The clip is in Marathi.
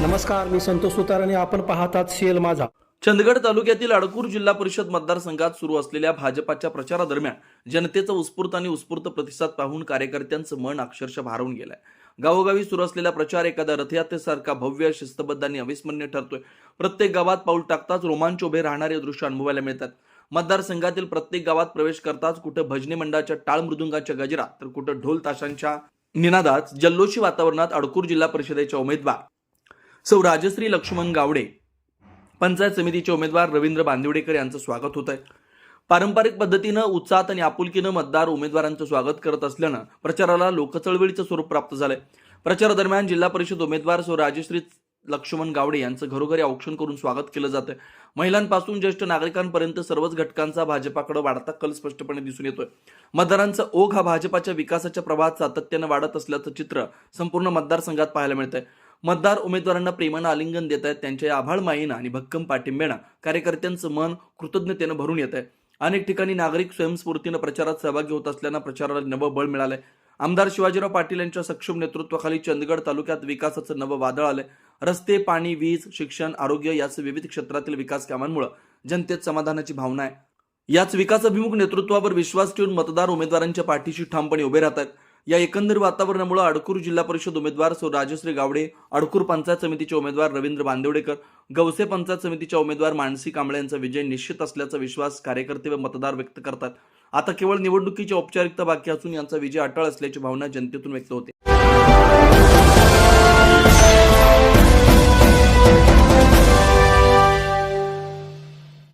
नमस्कार मी संतोष सुतार आणि आपण पाहतात शेल माझा. चंदगड तालुक्यातील अडकूर जिल्हा परिषद मतदारसंघात सुरू असलेल्या भाजपाच्या प्रचारादरम्यान जनतेचा उत्स्फूर्त आणि उत्स्फूर्त प्रतिसाद पाहून कार्यकर्त्यांचं मन अक्षरशः भारून गेलंय. गावोगावी सुरू असलेला प्रचार एखाद्या रथयात्रेसारखा भव्य शिस्तबद्ध आणि अविस्मरणीय ठरतोय. प्रत्येक गावात पाऊल टाकताच रोमांच उभे राहणारे दृश्य अनुभवायला मिळतात. मतदारसंघातील प्रत्येक गावात प्रवेश करताच कुठं भजनी मंडळाच्या टाळ मृदुंगाच्या गजरात तर कुठं ढोल ताशांच्या निनादात जल्लोषी वातावरणात अडकूर जिल्हा परिषदेच्या उमेदवार सौ राजश्री लक्ष्मण गावडे पंचायत समितीचे उमेदवार रवींद्र बांदिवडेकर यांचं स्वागत होत आहे पारंपरिक पद्धतीनं उत्साहात आणि आपुलकीनं मतदार उमेदवारांचं स्वागत करत असल्यानं प्रचाराला लोकचळवळीचं स्वरूप प्राप्त झालंय. प्रचारादरम्यान जिल्हा परिषद उमेदवार सौ राजश्री लक्ष्मण गावडे यांचं घरोघरी औक्षण करून स्वागत केलं जातंय. महिलांपासून ज्येष्ठ नागरिकांपर्यंत सर्वच घटकांचा भाजपाकडे वाढता कल स्पष्टपणे दिसून येतोय. मतदारांचा ओघ हा भाजपाच्या विकासाच्या प्रवाहात सातत्यानं वाढत असल्याचं चित्र संपूर्ण मतदारसंघात पाहायला मिळतंय. मतदार उमेदवारांना प्रेमानं आलिंगन देत आहेत. त्यांच्या आभाळ मायेनं आणि भक्कम पाठिंब्यानं कार्यकर्त्यांचं मन कृतज्ञतेनं भरून येत आहे अनेक ठिकाणी नागरिक स्वयंस्फूर्तीनं प्रचारात सहभागी होत असल्यानं प्रचाराला नवं बळ मिळालंय. आमदार शिवाजीराव पाटील यांच्या सक्षम नेतृत्वाखाली चंदगड तालुक्यात विकासाचं नवं वादळ आलंय. रस्ते पाणी वीज शिक्षण आरोग्य याच विविध क्षेत्रातील विकास कामांमुळे जनतेत समाधानाची भावना आहे. याच विकासाभिमुख नेतृत्वावर विश्वास ठेवून मतदार उमेदवारांच्या पाठीशी ठामपणे उभे राहतात. या एकंदर वातावरणामुळे अडकूर जिल्हा परिषद उमेदवार सो राजश्री गावडे अडकूर पंचायत समितीचे उमेदवार रवींद्र बांदेवडेकर गवसे पंचायत समितीच्या उमेदवार मानसी कांबळे यांचा विजय निश्चित असल्याचा विश्वास कार्यकर्ते व मतदार व्यक्त करतात. आता केवळ निवडणुकीची औपचारिकता बाकी असून यांचा विजय अटळ असल्याची भावना जनतेतून व्यक्त होते.